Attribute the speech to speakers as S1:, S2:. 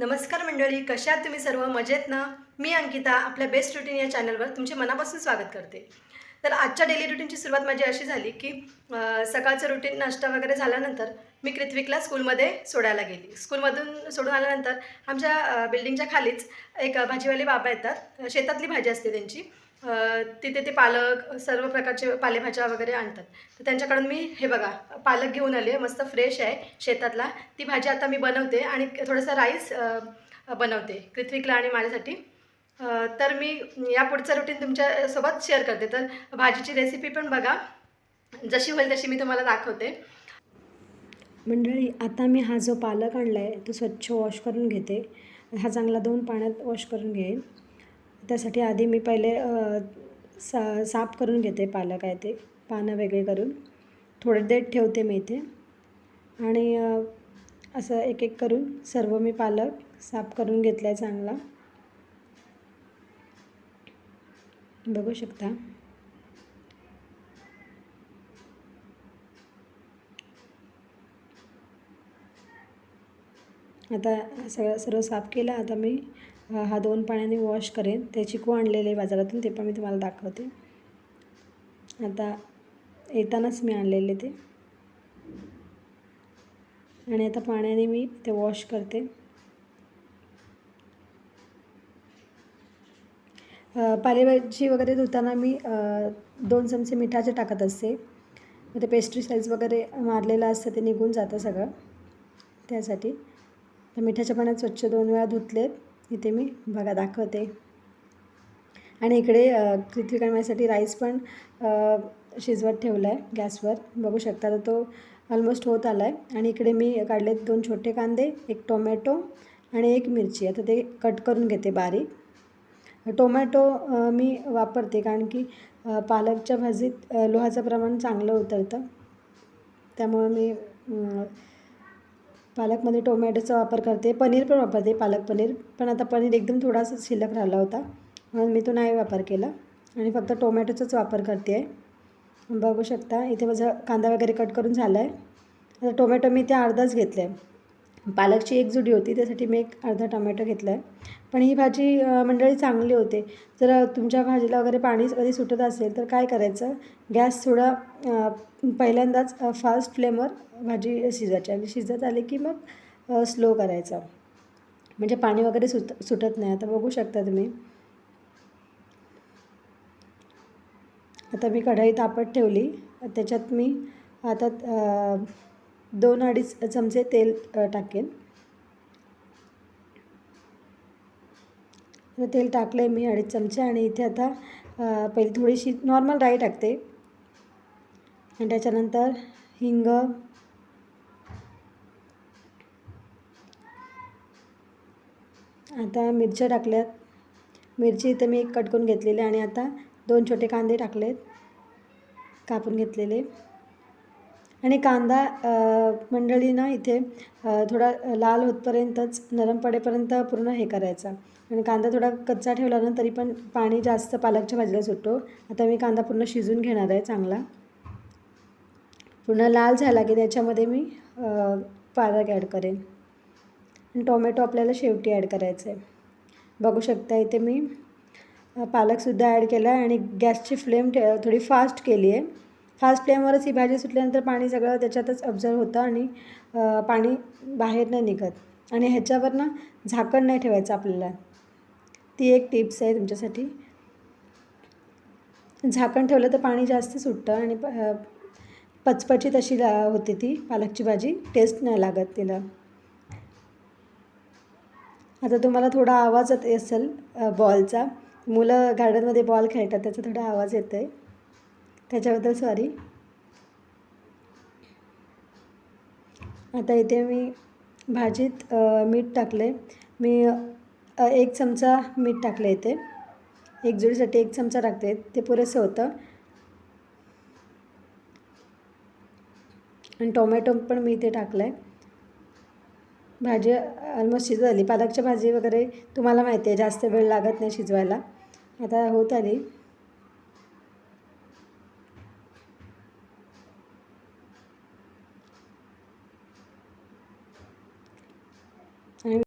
S1: नमस्कार मंडळी कशा आहात तुम्ही सर्व? मजेत ना? मी अंकिता आपल्या बेस्ट रुटीन या चॅनलवर तुमचे मनापासून स्वागत करते. तर आजच्या डेली रुटीनची सुरुवात माझी अशी झाली की सकाळचं रुटीन नाश्ता वगैरे झाल्यानंतर मी कृत्विकला स्कूलमध्ये सोडायला गेली. स्कूलमधून सोडून आल्यानंतर आमच्या बिल्डिंगच्या खालीच एक भाजीवाले बाबा येतात. शेतातली भाजी असते त्यांची. तिथे ते पालक सर्व प्रकारचे पालेभाज्या वगैरे आणतात. तर त्यांच्याकडून मी हे बघा पालक घेऊन आले मस्त फ्रेश आहे शेतातला. ती भाजी आता मी बनवते आणि थोडंसं राईस बनवते. कृत्विकला आणि माझ्यासाठी. तर मी या पुढचं रुटीन तुमच्यासोबत शेअर करते. तर भाजीची रेसिपी पण बघा. जशी होईल तशी मी तुम्हाला दाखवते.
S2: मंडळी आता मी हा जो पालक आणला आहे तो स्वच्छ वॉश करून घेते. हा चांगला दोन पाण्यात वॉश करून घेईन. त्यासाठी आधी मी पहिले सा साफ करून घेते पालक आहे ते पानं वेगळे करून. थोडे देठ ठेवते मी इथे. आणि असं एक एक करून सर्व मी पालक साफ करून घेतला आहे चांगला. बघू शकता. आता सगळं सर्व साफ केलं. आता मी हा दोन पाण्याने वॉश करेन. ते चिकू आणलेले बाजारातून ते पण मी तुम्हाला दाखवते. आता येतानाच मी आणलेले ते. आणि आता पाण्याने मी ते वॉश करते. पालेभाजी वगैरे धुताना मी दोन चमचे मिठाचे टाकत असते. मग ते पेस्ट्रीसाईज वगैरे मारलेलं असतं ते निघून जातं सगळं. त्यासाठी. तर मिठाच्या पाण्यात स्वच्छ दोन वेळा धुतलेत. इथे मी बघा दाखवते. आणि इकडे अ, पृथ्वी राईस पण शिजवत ठेवला आहे गॅसवर. बघू शकता तर तो ऑलमोस्ट होत आला आहे आणि इकडे मी काढलेत दोन छोटे कांदे एक टोमॅटो आणि एक मिरची. आता ते कट करून घेते बारीक. टोमॅटो मी वापरते कारण की पालकच्या भाजीत लोहाचं प्रमाण चांगलं उतरतं. त्यामुळं मी पालकमध्ये टोमॅटोचा वापर करते. पनीर पण वापरते पालक पनीर. पण आता पनीर एकदम थोडासा शिल्लक राहिला होता. म्हणून मी तो नाही वापर केला. आणि फक्त टोमॅटोचाच वापर करते. आहे बघू शकता इथे माझा कांदा वगैरे कट करून झाला आहे आता टोमॅटो मी ते अर्धाच घेतला आहे पालकची एक जुडी होती त्यासाठी मी एक अर्धा टोमॅटो घेतला आहे पण ही भाजी मंडळी चांगली होते. जर तुमच्या भाजीला वगैरे पाणी कधी सुटत असेल तर काय करायचं? गॅस थोडा पहिल्यांदाच फास्ट फ्लेमवर भाजी शिजायची आणि शिजत आली की मग स्लो करायचा. म्हणजे पाणी वगैरे सुट सुटत नाही. आता बघू शकता तुम्ही. आता मी कढई तापत ठेवली. त्याच्यात मी आता दोन अडीच चमचे तेल टाकेन. तेल टाकलं आहे मी अडीच चमचे आणि इथे आता पहिली थोडीशी नॉर्मल राई टाकते. आणि त्याच्यानंतर हिंग आता मिरच्या टाकल्यात. मिरची इथे मी एक कट करून घेतलेली आणि आता दोन छोटे कांदे टाकलेत कापून घेतलेले. आणि कांदा मंडळीनं मंडळी ना इथे थोडा लाल होतपर्यंतच नरम पडेपर्यंत पूर्ण हे करायचा. आणि कांदा थोडा कच्चा ठेवला ना तरी पण पाणी जास्त पालकच्या भाजीला सुटतो. आता मी कांदा पूर्ण शिजून घेणार आहे चांगला. पूर्ण लाल झाला की त्याच्यामध्ये मी पालक ॲड करेन. आणि टोमॅटो आपल्याला शेवटी ॲड करायचं आहे. बघू शकता इथे मी पालकसुद्धा ॲड केला आहे आणि गॅसची फ्लेम ठे थोडी फास्ट केली आहे. फास्ट फ्लेमवरच ही भाजी सुटल्यानंतर पाणी सगळं त्याच्यातच ऑब्झर्व होतं आणि पाणी बाहेर नाही निघत. आणि ह्याच्यावर ना झाकण नाही ठेवायचं आपल्याला. ती एक टिप्स आहे तुमच्यासाठी. झाकण ठेवलं तर पाणी जास्त सुटतं आणि प पचपचीत अशी ला होते ती पालकची भाजी. टेस्ट नाही लागत तिला. आता तुम्हाला थोडा आवाज येत असेल बॉलचा मुलं गार्डनमध्ये बॉल खेळतात त्याचा थोडा आवाज येतो आहे त्याच्याबद्दल सॉरी आता इथे मी भाजीत मीठ टाकले मी एक चमचा मीठ टाकलं इथे. एक जुडीसाठी एक चमचा टाकते ते पुरेसं होतं. आणि टोमॅटो पण मी इथे टाकलं आहे भाजी ऑलमोस्ट शिजत आली पालकची भाजी वगैरे तुम्हाला माहिती आहे जास्त वेळ लागत नाही शिजवायला. आता होत आली.